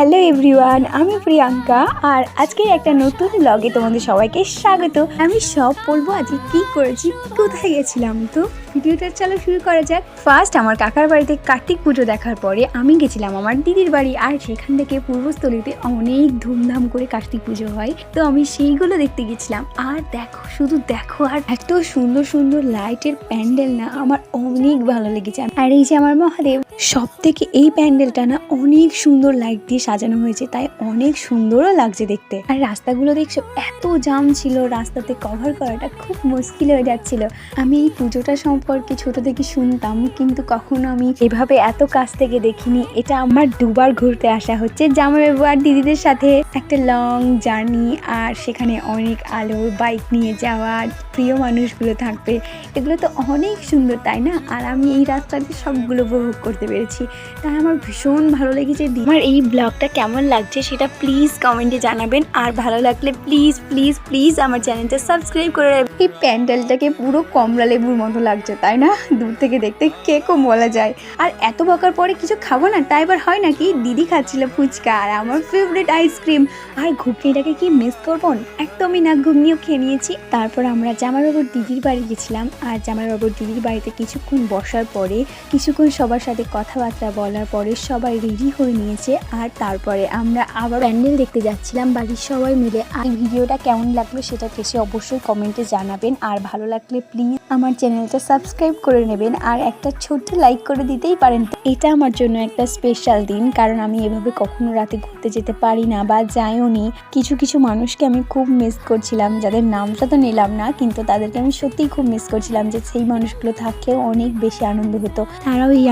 Hello everyone, আমি প্রিয়াঙ্কা আর আজকে একটা নতুন ব্লগে তোমাদের সবাইকে স্বাগত। আমি সব বলব আজকে কি করেছি, কোথায় গেছিলাম তো? ভিডিওটা চালু শুরু করা যাক। ফার্স্ট আমার কাকার বাড়িতে কার্তিক পুজো দেখার পরে আমি গেছিলাম আমার দিদির বাড়ি আর সেখান থেকে পূর্বস্থলীতে অনেক ধুমধাম করে কার্তিক পুজো হয়। তো আমি সেইগুলো দেখতে গেছিলাম। আর দেখো, শুধু দেখো আর এত সুন্দর সুন্দর লাইটের প্যান্ডেল না, আমার অনেক ভালো লেগেছে। আর এই যে আমার মহাদেব সব থেকে এই প্যান্ডেলটা না অনেক সুন্দর লাইট দিয়ে সাজানো হয়েছে, তাই অনেক সুন্দরও লাগছে দেখতে। আর রাস্তাগুলো দেখছ, এত জাম ছিল, রাস্তাতে কভার করাটা খুব মুশকিল হয়ে যাচ্ছিল। আমি এই পুজোটা সম্পর্কে ছোট থেকে শুনতাম, কিন্তু কখনো আমি এভাবে এত কাছ থেকে দেখিনি। এটা আমার দুবার ঘুরতে আসা হচ্ছে জামাইবাবু আর দিদিদের সাথে। একটা লং জার্নি আর সেখানে অনেক আলো বাইক নিয়ে যাওয়া, প্রিয় মানুষগুলো থাকবে। এগুলো তো অনেক সুন্দর, তাই না? আর আমি এই রাস্তাতে সবগুলো উপভোগ করতে পেরেছি। তাই আমার ভীষণ ভালো লেগেছে আমার এই ব্লগটা কেমন লাগছে সেটা প্লিজ কমেন্টে জানাবেন। আর ভালো লাগলে প্লিজ প্লিজ প্লিজ আমার চ্যানেলটা সাবস্ক্রাইব করে। এই প্যান্ডেলটাকে পুরো কমলা লেবুর মতো লাগছে, তাই না? দূর থেকে দেখতে কেকও বলা যায়। আর এত বকার পরে কিছু খাব না তাই এবার হয় নাকি? দিদি খাচ্ছিল ফুচকা আর আমার ফেভারিট আইসক্রিম আর ঘুগনিটাকে কি মিস করব? একদমই না, ঘুগনিও খেয়ে নিয়েছি। তারপর আমরা জামাইবাবুর দিদির বাড়ি গেছিলাম। আর জামাইবাবুর দিদির বাড়িতে কিছুক্ষণ বসার পরে কিছুক্ষণ সবার সাথে কথাবার্তা বলার পরে সবাই রেডি হয়ে নিয়েছে আর তারপরে আমরা আবার প্যান্ডেল দেখতে যাচ্ছিলাম। বাড়ির সবাই মিলে আর ভিডিওটা কেমন লাগল সেটা এসে অবশ্যই কমেন্টে জানাবেন। আর ভালো লাগলে প্লিজ আমার চ্যানেলটা সাবস্ক্রাইব করে নেবেন আর একটা ছোট্ট লাইক করে দিতেই পারেন। এটা আমার জন্য একটা স্পেশাল দিন, কারণ আমি এভাবে কখনো রাতে ঘুরতে যেতে পারি না বা যাইও নি। কিছু কিছু মানুষকে আমি খুব মিস করছিলাম, যাদের নামটা তো নিলাম না, কিন্তু তাদেরকে আমি সত্যিই খুব মিস করছিলাম যে সেই মানুষগুলো থাকলেও অনেক বেশি আনন্দ হতো। তারাও এই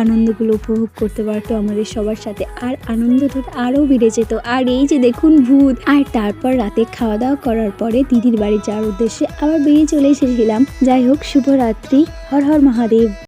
আনন্দগুলো উপভোগ করতে পারতো আমাদের সবার সাথে, আর আনন্দটা আরও বেড়ে যেত। আর এই যে দেখুন ভূত। আর তারপর রাতে খাওয়া দাওয়া করার পরে দিদির বাড়ি যাওয়ার উদ্দেশ্যে আবার বেরিয়ে চলে এসেছিলাম। যাই হোক, শুভরাত্রি। হর হর মহাদেব।